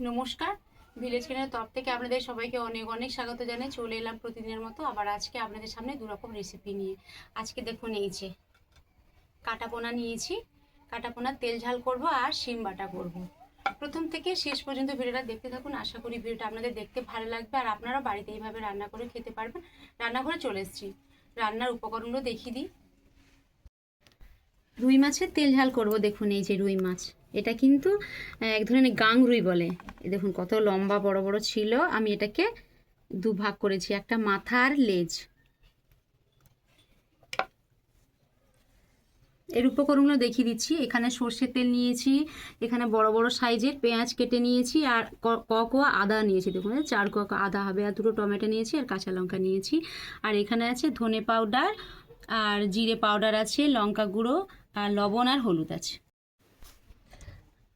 নমস্কার। ভিলেজ কিনের তরফ থেকে আপনাদের সবাইকে অনেক অনেক স্বাগত জানাই। চলে এলাম প্রতিদিনের মতো আবার আজকে আপনাদের সামনে দু রকম রেসিপি নিয়ে। আজকে দেখুন এই যে কাটাপোনা নিয়েছি। কাটাপোনার তেল ঝাল করব আর শিম বাটা করব। প্রথম থেকে শেষ পর্যন্ত ভিডিওটা দেখতে থাকুন। আশা করি ভিডিওটা আপনাদের দেখতে ভালো লাগবে আর আপনারা বাড়িতে এইভাবে রান্না করে খেতে পারবেন। রান্নাঘরে চলে এসেছি। রান্নার উপকরণগুলো দেখিয়ে দিই। রুই মাছের তেল ঝাল করব দেখুন এই যে রুই মাছ। এটা কিন্তু এক ধরনের গাং রুই বলে। এই দেখুন কত লম্বা, বড় বড় ছিল। আমি এটাকে দু ভাগ করেছি, একটা মাথা আর লেজ। এর উপকরণগুলো দেখিয়ে দিচ্ছি। এখানে সর্ষের তেল নিয়েছি, এখানে বড় বড় সাইজের পেঁয়াজ কেটে নিয়েছি, আর ক কোয়া আদা নিয়েছি। দেখুন চার কোয়া আদা হবে, আর দুটো টমেটো নিয়েছি, আর কাঁচা লঙ্কা নিয়েছি। আর এখানে আছে ধনে পাউডার, আর জিরে পাউডার আছে, লঙ্কা গুঁড়ো, আর লবণ আর হলুদ আছে।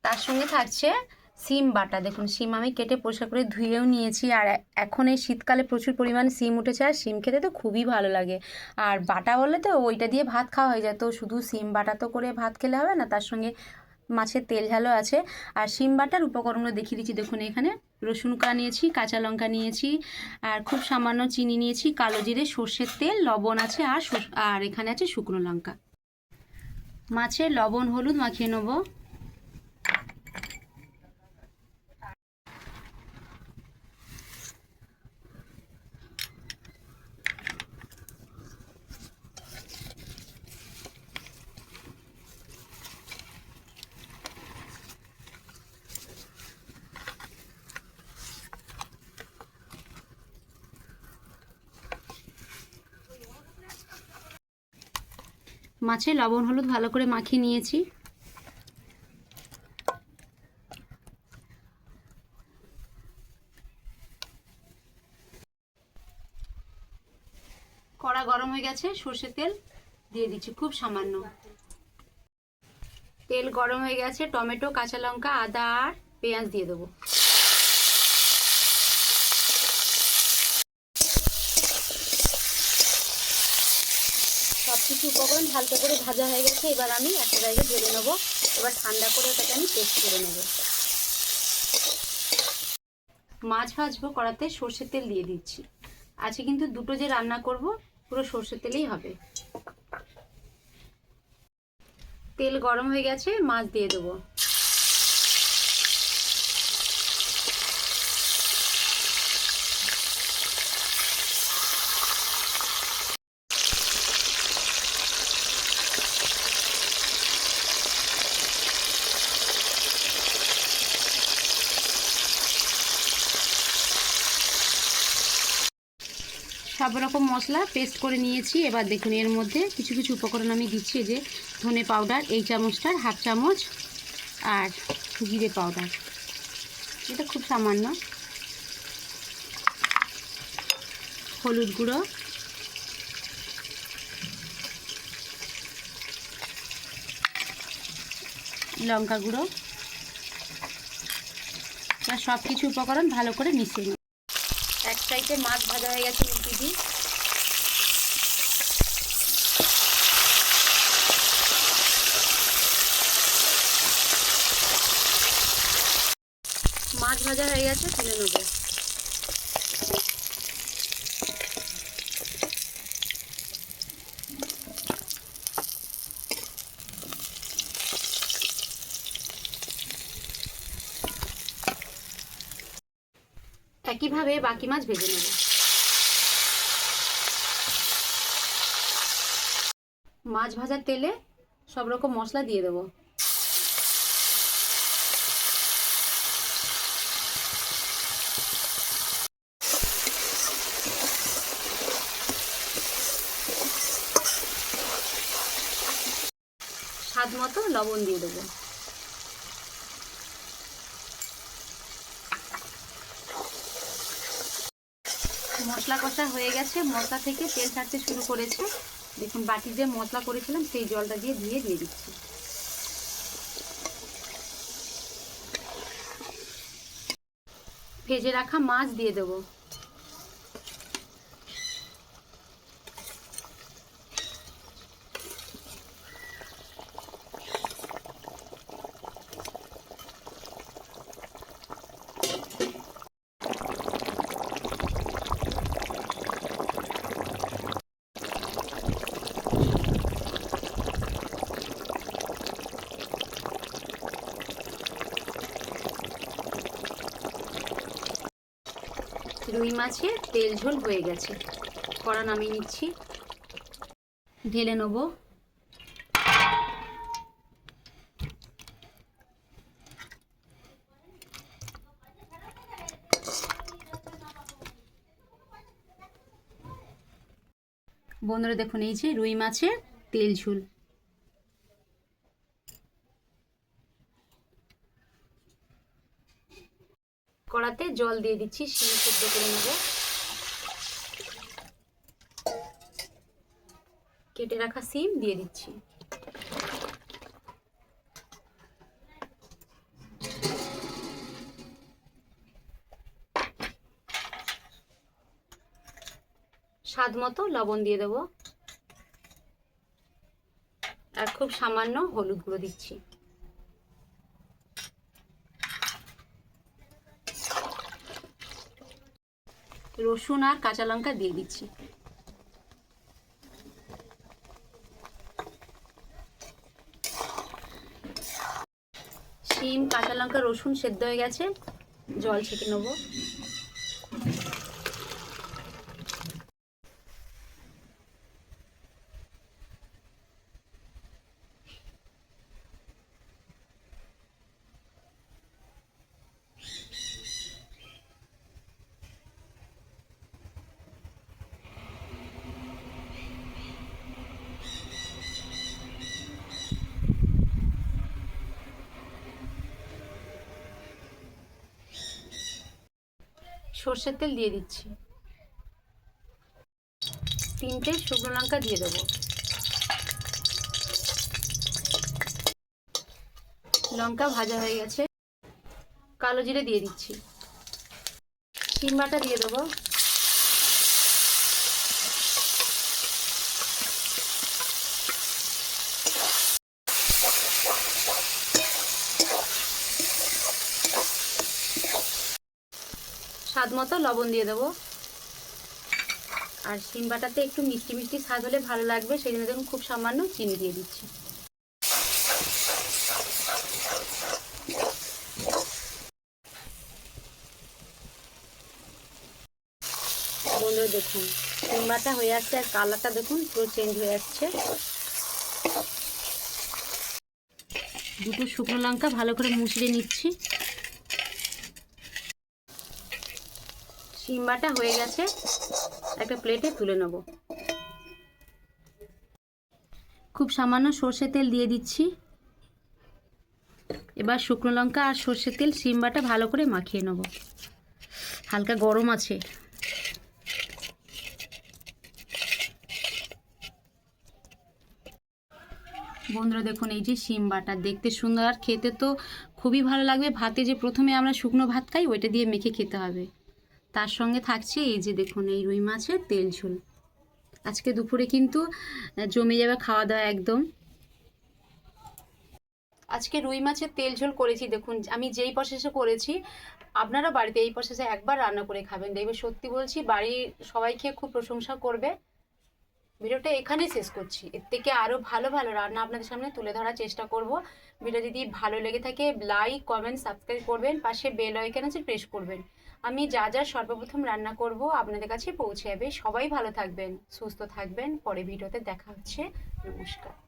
তার সঙ্গে থাকছে সিম বাটা। দেখুন, সিম আমি কেটে পরিষ্কার করে ধুয়েও নিয়েছি আর এখন এই শীতকালে প্রচুর পরিমাণে সিম উঠেছে আর সিম খেতে তো খুবই ভালো লাগে। আর বাটা বললে তো ওইটা দিয়ে ভাত খাওয়া হয়ে যায়। তো শুধু সিম বাটা তো করে ভাত খেলে হবে না, তার সঙ্গে মাছের তেল ঝালও আছে। আর সিম বাটার উপকরণগুলো দেখিয়ে দিচ্ছি। দেখুন, এখানে রসুন কা নিয়েছি, কাঁচা লঙ্কা নিয়েছি, আর খুব সামান্য চিনি নিয়েছি, কালো জিরে, সর্ষের তেল, লবণ আছে আর আর এখানে আছে শুকনো লঙ্কা। মাছের লবণ, হলুদ মাখিয়ে নেব। মাছে লবণ হলুদ ভালো করে মাখিয়ে নিয়েছি। কড়া গরম হয়ে গেছে, সর্ষের তেল দিয়ে দিচ্ছি খুব সামান্য। তেল গরম হয়ে গেছে, টমেটো, কাঁচা লঙ্কা, আদা আর পেঁয়াজ দিয়ে দেবো। কিছু উপকরণ হালকা করে ভাজা হয়ে গেছে, এবার আমি একটা জায়গায় ঢেলে নেব। এবার ঠান্ডা করে ওটাকে আমি পেস্ট করে নেব। মাছ ভাজবো কড়াতে সর্ষের তেল দিয়ে দিচ্ছি। আজকে কিন্তু দুটো যে রান্না করব, পুরো সর্ষের তেলেই হবে। তেল গরম হয়ে গেছে, মাছ দিয়ে দেবো। সব রকম মশলা পেস্ট করে নিয়েছি। এবার দেখুন, এর মধ্যে কিছু কিছু উপকরণ আমি দিচ্ছি যে ধনে পাউডার এই চামচটার হাফ চামচ আর জিরে পাউডার এটা খুব সামান্য। হলুদ গুঁড়ো। লঙ্কা গুঁড়ো। সব কিছু উপকরণ ভালো করে মিশিয়ে নেব। এক মাছ ভাজা হয়ে গেছে উল্টি দিই মাছ ভাজা হয়ে গেছে তুলে নেব। একইভাবে বাকি মাছ ভেজে নেব? মাছ ভাজার তেলে সব রকম মশলা দিয়ে দেবো। স্বাদ মতো লবণ দিয়ে দেবো। মশলা কষা হয়ে গেছে। মশলা থেকে তেল ছাড়তে শুরু করেছে। দেখুন, বাটি যে মশলা করেছিলাম, সেই জলটা দিয়ে দিয়ে দিয়ে দিচ্ছি। ভেজে রাখা মাছ দিয়ে দেবো। রুই মাছের তেল ঝোল হয়ে গেছে। কড়া নামিয়ে নিচ্ছি। ঢেলে নেব। বন্ধুরা দেখুন, এই যে রুই মাছের তেল ঝোল। কড়াতে জল দিয়ে দিচ্ছি শিম সেদ্ধ করে নেব। কেটে রাখা সিম দিয়ে দিচ্ছি। স্বাদ মতো লবণ দিয়ে দেবো। আর খুব সামান্য হলুদ গুঁড়ো দিচ্ছি। রসুন আর কাঁচা লঙ্কা দিয়ে দিচ্ছি। সিম কাঁচা লঙ্কা, রসুন সেদ্ধ হয়ে গেছে। জল ছেঁকে নেব। সর্ষের তেল দিয়ে দিচ্ছি। তিনটে শুকনো লঙ্কা দিয়ে দেবো। লঙ্কা ভাজা হয়ে গেছে। কালো জিরে দিয়ে দিচ্ছি। সিমবাটা দিয়ে দেবো। স্বাদ মতো লবণ দিয়ে দেবো। আর শিম বাটাতে একটু মিষ্টি মিষ্টি স্বাদ হলে ভালো লাগবে সেই জন্য খুব সামান্য চিনি দিয়ে দিচ্ছি। দেখুন, শিম হয়ে আসছে আর কালারটা দেখুন পুরো চেঞ্জ হয়ে যাচ্ছে দুটো শুকনো লঙ্কা ভালো করে মুছড়ে নিচ্ছি। শিম বাটা হয়ে গেছে, একটা প্লেটে তুলে নেব। খুব সামান্য সর্ষে তেল দিয়ে দিচ্ছি। এবার শুকনো লঙ্কা আর সর্ষের তেল শিম বাটা ভালো করে মাখিয়ে নেব। হালকা গরম আছে। বন্ধুরা, দেখুন, এই যে শিম বাটা দেখতে সুন্দর। আর খেতে তো খুবই ভালো লাগবে। ভাতে যে প্রথমে আমরা শুকনো ভাত খাই, ওইটা দিয়ে মেখে খেতে হবে। তার সঙ্গে থাকছে এই যে দেখুন, এই রুই মাছের তেল ঝোল। আজকে দুপুরে কিন্তু জমে যাবে খাওয়া দাওয়া একদম। আজকে রুই মাছের তেল ঝোল করেছি, দেখুন, আমি যেই প্রসেসে করেছি, আপনারা বাড়িতে এই প্রসেসে একবার রান্না করে খাবেন। দেখবে সত্যি বলছি, বাড়ির সবাই খেয়ে খুব প্রশংসা করবে। ভিডিওটা এখানেই শেষ করছি। এর থেকে আরও ভালো ভালো রান্না আপনাদের সামনে তুলে ধরার চেষ্টা করব। ভিডিও যদি ভালো লেগে থাকে লাইক কমেন্ট সাবস্ক্রাইব করবেন, পাশে বেল আইকন আছে প্রেস করবেন। আমি যা যা সর্বপ্রথম রান্না করব আপনাদের কাছে পৌঁছে যাবে। সবাই ভালো থাকবেন, সুস্থ থাকবেন। পরে ভিডিওতে দেখা হচ্ছে। নমস্কার।